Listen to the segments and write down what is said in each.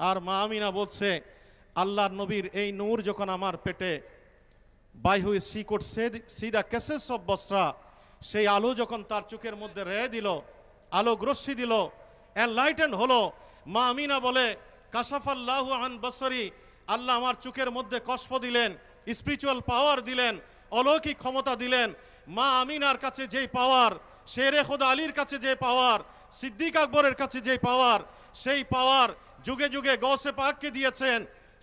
আর মা আমিনা বলছে, আল্লাহর নবীর এই নূর যখন আমার পেটে, বাই হুই শিকট সিদা কেসে সব বস্ত্রা, সেই আলো যখন তার চোখের মধ্যে রে দিল, আলো রশ্মি দিল এনলাইটেন্ড হলো। মা আমিনা বলে, কাশাফাল্লাহু আন বসরি, আল্লাহ আমার চোখের মধ্যে কষ্প দিলেন স্পিরিচুয়াল পাওয়ার দিলেন, অলৌকিক ক্ষমতা দিলেন। মা আমিনার কাছে যেই পাওয়ার শেরে খোদা আলীর কাছে যে পাওয়ার সিদ্দিক আকবরের কাছে যে পাওয়ার, সেই পাওয়ার যুগে যুগে গৌসে পাককে দিয়েছেন,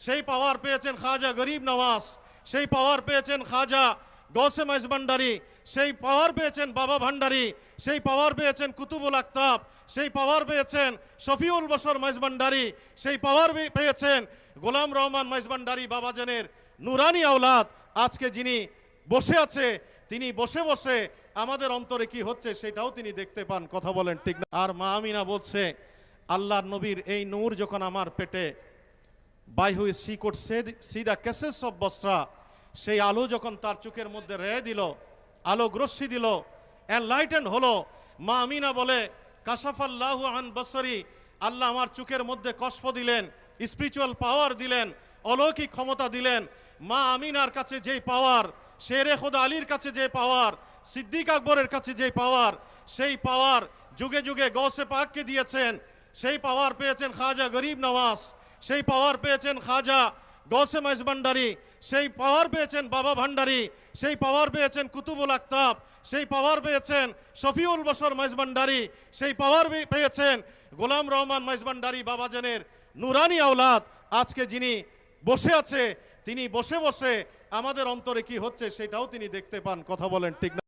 সেই পাওয়ার পেয়েছেন খাজা গরিব নওয়াজ, সেই পাওয়ার পেয়েছেন খাজা গসে গৌসে মাইজবান্ডারি, সেই পাওয়ার পেয়েছেন বাবা ভান্ডারি, সেই পাওয়ার পেয়েছেন কুতুবুল আক্তাব সেই পাওয়ার পেয়েছেন শফিউল বসর মাইজবান্ডারি, সেই পাওয়ার পেয়েছেন গোলাম রহমান মাইজবান্ডারি বাবাজানের নুরানি আওলাদ। আজকে যিনি বসে আছে তিনি বসে বসে আমাদের অন্তরে কি হচ্ছে সেটাও তিনি দেখতে পান। কথা বলেন ঠিক না। আর মা আমিনা বলছে, আল্লাহর নবীর এই নূর যখন আমার পেটে বাই হুই শিকট সিদা কেসে সব বস্ত্রা সেই আলো যখন তার চোখের মধ্যে রে দিল, আলো রশ্মি দিল এনলাইটেন্ড হলো। মা আমিনা বলে, কাশাফাল্লাহু আন বসরি, আল্লাহ আমার চোখের মধ্যে কষ্প দিলেন স্পিরিচুয়াল পাওয়ার দিলেন, অলৌকিক ক্ষমতা দিলেন। মা আমিনার কাছে যেই পাওয়ার শেরে খোদা আলীর কাছে যে পাওয়ার, সিদ্দিক আকবরের কাছে যে পাওয়ার, সেই পাওয়ার যুগে যুগে গৌসে পাককে দিয়েছেন। সেই পাওয়ার পেয়েছেন খাজা গরিব নওয়াজ, সেই পাওয়ার পেয়েছেন খাজা গৌসে মাইজবান্ডারি, সেই পাওয়ার পেয়েছেন বাবা ভান্ডারি, সেই পাওয়ার পেয়েছেন কুতুবুল আক্তাব সেই পাওয়ার পেয়েছেন শফিউল বসর মাইজবান্ডারি, সেই পাওয়ার পেয়েছেন গোলাম রহমান মাইজবান্ডারি বাবাজানের নুরানি আওলাদ। আজকে যিনি বসে আছে তিনি বসে বসে আমাদের অন্তরে কি হচ্ছে সেটাও তিনি দেখতে পান। কথা বলেন ঠিক